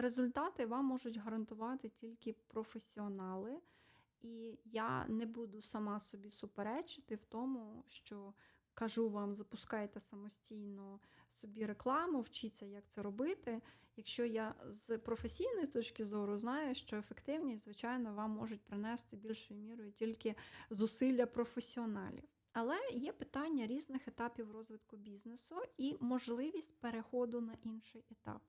результати вам можуть гарантувати тільки професіонали. І я не буду сама собі суперечити в тому, що кажу вам, запускайте самостійно собі рекламу, вчіться, як це робити. Якщо я з професійної точки зору знаю, що ефективність, звичайно, вам можуть принести більшою мірою тільки зусилля професіоналів. Але є питання різних етапів розвитку бізнесу і можливість переходу на інший етап.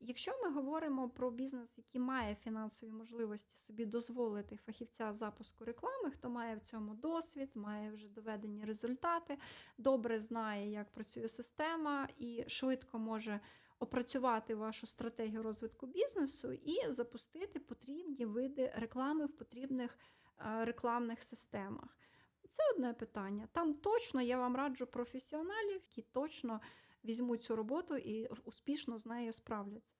Якщо ми говоримо про бізнес, який має фінансові можливості собі дозволити фахівця запуску реклами, хто має в цьому досвід, має вже доведені результати, добре знає, як працює система, і швидко може опрацювати вашу стратегію розвитку бізнесу і запустити потрібні види реклами в потрібних е, рекламних системах. Це одне питання. Там точно я вам раджу професіоналів, які точно візьмуть цю роботу і успішно з нею справляться.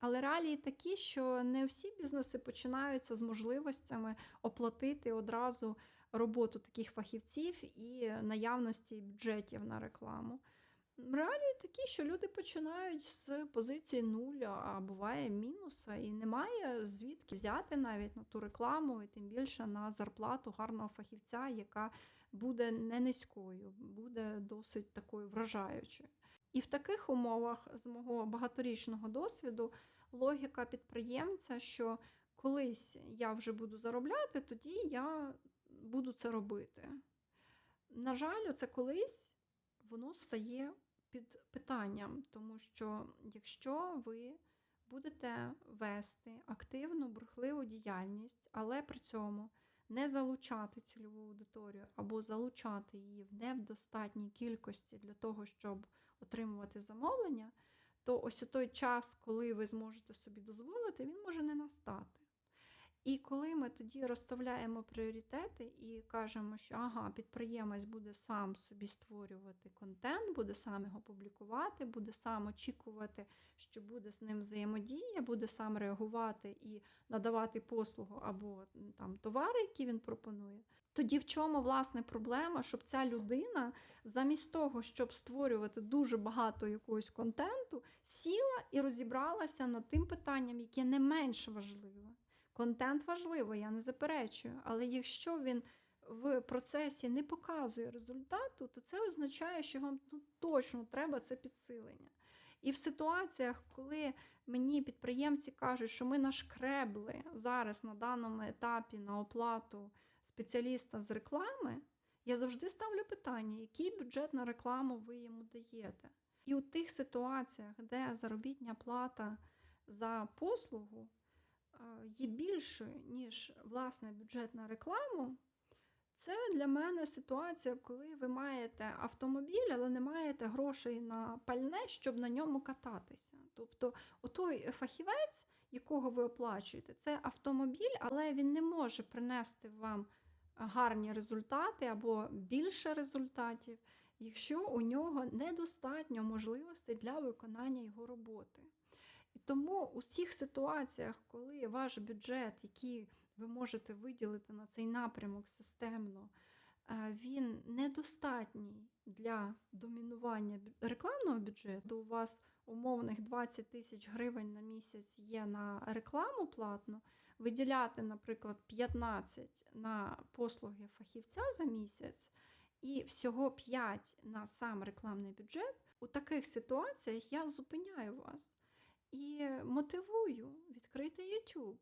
Але реалії такі, що не всі бізнеси починаються з можливостями оплатити одразу роботу таких фахівців і наявності бюджетів на рекламу. Реалії такі, що люди починають з позиції нуля, а буває мінуса, і немає звідки взяти навіть на ту рекламу, і тим більше на зарплату гарного фахівця, яка буде не низькою, буде досить такою вражаючою. І в таких умовах, з мого багаторічного досвіду, логіка підприємця, що колись я вже буду заробляти, тоді я буду це робити. На жаль, це колись воно стає під питанням, тому що якщо ви будете вести активну бурхливу діяльність, але при цьому не залучати цільову аудиторію або залучати її в невдостатній кількості для того, щоб отримувати замовлення, то ось той час, коли ви зможете собі дозволити, він може не настати. І коли ми тоді розставляємо пріоритети і кажемо, що ага, підприємець буде сам собі створювати контент, буде сам його публікувати, буде сам очікувати, що буде з ним взаємодія, буде сам реагувати і надавати послугу або там товари, які він пропонує. Тоді в чому власне проблема, щоб ця людина, замість того, щоб створювати дуже багато якогось контенту, сіла і розібралася над тим питанням, яке не менш важливе. Контент важливий, я не заперечую, але якщо він в процесі не показує результату, то це означає, що вам ну, точно треба це підсилення. І в ситуаціях, коли мені підприємці кажуть, що ми нашкребли зараз на даному етапі на оплату спеціаліста з реклами, я завжди ставлю питання, який бюджет на рекламу ви йому даєте. І у тих ситуаціях, де заробітня плата за послугу є більшою, ніж власне бюджет на рекламу, це для мене ситуація, коли ви маєте автомобіль, але не маєте грошей на пальне, щоб на ньому кататися. Тобто, той фахівець, якого ви оплачуєте, це автомобіль, але він не може принести вам гарні результати або більше результатів, якщо у нього недостатньо можливостей для виконання його роботи. І тому у всіх ситуаціях, коли ваш бюджет, який ви можете виділити на цей напрямок системно, е, він недостатній для домінування рекламного бюджету. У вас умовних 20 тисяч гривень на місяць є на рекламу платну, виділяти, наприклад, 15 на послуги фахівця за місяць і всього 5 на сам рекламний бюджет. У таких ситуаціях я зупиняю вас і мотивую відкрити YouTube.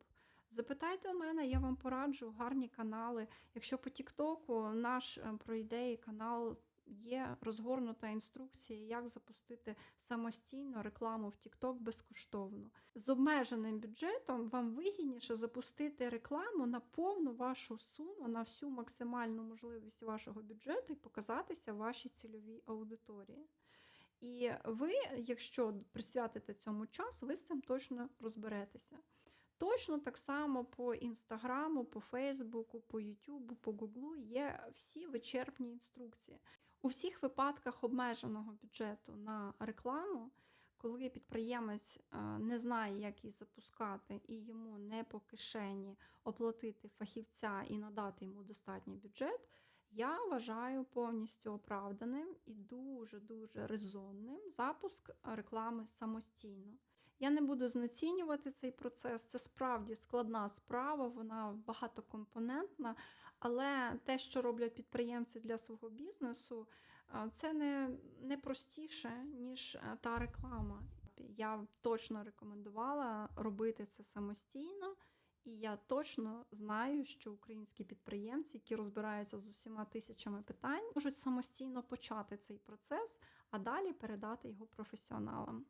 Запитайте у мене, я вам пораджу гарні канали. Якщо по Тіктоку наш е, про ідеї канал є розгорнута інструкція, як запустити самостійно рекламу в TikTok безкоштовно. З обмеженим бюджетом вам вигідніше запустити рекламу на повну вашу суму, на всю максимальну можливість вашого бюджету і показатися вашій цільовій аудиторії. І ви, якщо присвятите цьому час, ви з цим точно розберетеся. Точно так само по Інстаграму, по Фейсбуку, по Ютубу, по Гуглу є всі вичерпні інструкції. У всіх випадках обмеженого бюджету на рекламу, коли підприємець е, не знає, як її запускати, і йому не по кишені оплатити фахівця і надати йому достатній бюджет. Я вважаю повністю оправданим і дуже-дуже резонним запуск реклами самостійно. Я не буду знецінювати цей процес. Це справді складна справа, вона багатокомпонентна. Але те, що роблять підприємці для свого бізнесу, це не, не простіше, ніж е, та реклама. Я точно рекомендувала робити це самостійно. І я точно знаю, що українські підприємці, які розбираються з усіма тисячами питань, можуть самостійно почати цей процес, а далі передати його професіоналам.